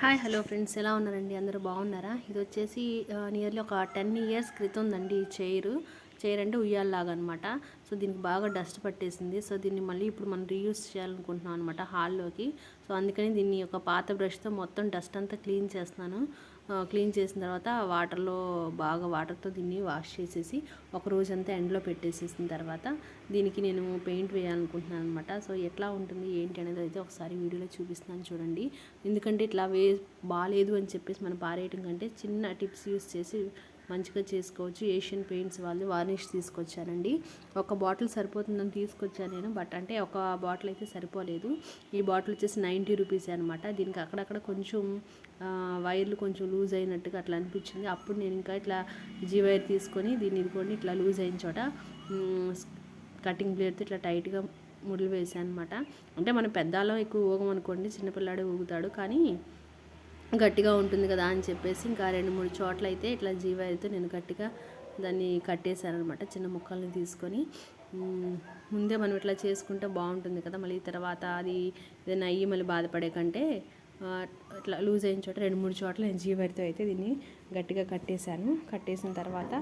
Hi hello friends. ఎలా ఉన్నారండి? అందరూ బాగున్నారా? ఇది వచ్చేసి నియర్లీ ఒక టెన్ ఇయర్స్ క్రితం ఉందండి ఈ చైర్. చైర్ అంటే ఉయ్యాలలాగా అనమాట సో దీనికి బాగా డస్ట్ పట్టేసింది. సో దీన్ని మళ్ళీ ఇప్పుడు మనం రీయూస్ చేయాలనుకుంటున్నాం అనమాట హాల్లోకి. సో అందుకని దీన్ని ఒక పాత బ్రష్తో మొత్తం డస్ట్ అంతా క్లీన్ చేస్తున్నాను. క్లీన్ చేసిన తర్వాత వాటర్లో బాగా వాటర్తో దీన్ని వాష్ చేసేసి ఒక రోజంతా ఎండలో పెట్టేసేసిన తర్వాత దీనికి నేను పెయింట్ వేయాలనుకుంటున్నాను అనమాట సో ఎట్లా ఉంటుంది ఏంటి అనేది అయితే ఒకసారి వీడియోలో చూపిస్తున్నాను చూడండి. ఎందుకంటే ఇట్లా వే బాగాలేదు అని చెప్పేసి మనం పారేయటం కంటే చిన్న టిప్స్ యూస్ చేసి మంచిగా చేసుకోవచ్చు. ఏషియన్ పెయింట్స్ వాళ్ళు వార్నిష్ తీసుకొచ్చానండి ఒక బాటిల్ సరిపోతుందని తీసుకొచ్చాను నేను బట్ అంటే ఒక బాటిల్ అయితే సరిపోలేదు. ఈ బాటిల్ వచ్చేసి నైంటీ రూపీస్ అనమాట దీనికి అక్కడక్కడ కొంచెం వైర్లు కొంచెం లూజ్ అయినట్టుగా అట్లా అనిపించింది. అప్పుడు నేను ఇంకా ఇట్లా జీ వైర్ తీసుకొని దీన్ని ఇదిగోండి ఇట్లా లూజ్ అయిన చోట కటింగ్ బ్లేడ్తో ఇట్లా టైట్గా ముడులు వేసాను అనమాట అంటే మనం పెద్దాలో ఎక్కువ ఊగం అనుకోండి చిన్నపిల్లాడు ఊగుతాడు. కానీ గట్టిగా ఉంటుంది కదా అని చెప్పేసి ఇంకా రెండు మూడు చోట్ల అయితే ఇట్లా జీవైతే నేను గట్టిగా దాన్ని కట్టేశాను అనమాట చిన్న ముక్కల్ని తీసుకొని. ముందే మనం ఇట్లా చేసుకుంటే బాగుంటుంది కదా మళ్ళీ తర్వాత అది ఏదైనా అయ్యి మళ్ళీ బాధపడే కంటే ఇట్లా లూజ్ అయిన చోట రెండు మూడు చోట్ల నేను జీవరితో అయితే దీన్ని గట్టిగా కట్టేశాను. కట్టేసిన తర్వాత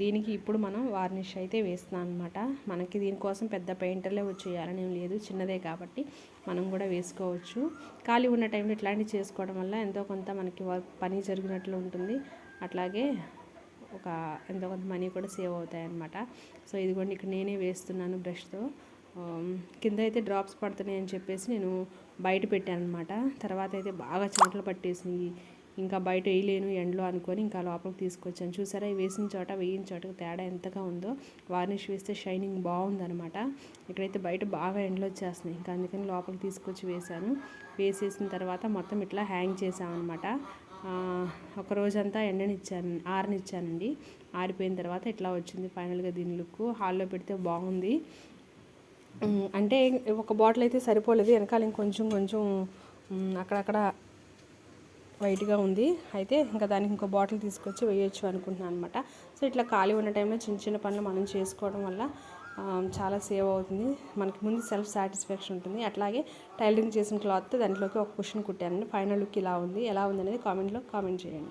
దీనికి ఇప్పుడు మనం వార్నిష్ అయితే వేస్తున్నాం అనమాట మనకి దీనికోసం పెద్ద పెయింటర్లే వచ్చేయాలని ఏం లేదు. చిన్నదే కాబట్టి మనం కూడా వేసుకోవచ్చు. ఖాళీ ఉన్న టైంలో ఇట్లాంటివి చేసుకోవడం వల్ల ఎంతో కొంత మనకి పని జరిగినట్లు ఉంటుంది. అట్లాగే ఒక ఎంతో కొంత మనీ కూడా సేవ్ అవుతాయి అనమాట సో ఇదిగోండి ఇక్కడ నేనే వేస్తున్నాను బ్రష్తో. కింద అయితే డ్రాప్స్ పడుతున్నాయి అని చెప్పేసి నేను బయట పెట్టాను అనమాట తర్వాత అయితే బాగా చెమటలు పట్టేసినాయి. ఇంకా బయట వేయలేను ఎండలో అనుకొని ఇంకా లోపలికి తీసుకొచ్చాను. చూసారా? వేసిన చోట వేయిన చోట తేడా ఎంతగా ఉందో. వార్నిష్ వేస్తే షైనింగ్ బాగుందనమాట ఇక్కడైతే బయట బాగా ఎండలు వచ్చేస్తున్నాయి. ఇంకా అందుకని లోపలికి తీసుకొచ్చి వేశాను. వేసేసిన తర్వాత మొత్తం ఇట్లా హ్యాంగ్ చేసామన్నమాట ఒక రోజంతా ఎండనిచ్చాను ఆరనిచ్చానండి. ఆరిపోయిన తర్వాత ఇట్లా వచ్చింది ఫైనల్గా దీని లుక్. హాల్లో పెడితే బాగుంది. అంటే ఒక బాటిల్ అయితే సరిపోలేదు. వెనకాల ఇంకొంచెం కొంచెం అక్కడక్కడ వైట్గా ఉంది. అయితే ఇంకా దానికి ఇంకో బాటిల్ తీసుకొచ్చి వేయొచ్చు అనుకుంటున్నాను అనమాట సో ఇట్లా ఖాళీ ఉన్న టైంలో చిన్న చిన్న పనులు మనం చేసుకోవడం వల్ల చాలా సేవ్ అవుతుంది. మనకి ముందు సెల్ఫ్ సాటిస్ఫాక్షన్ ఉంటుంది. అట్లాగే టైలరింగ్ చేసిన క్లాత్ దాంట్లోకి ఒక క్వశ్చన్ కుట్టానండి. ఫైనల్ లుక్ ఇలా ఉంది. ఎలా ఉంది అనేది కామెంట్లో కామెంట్ చేయండి.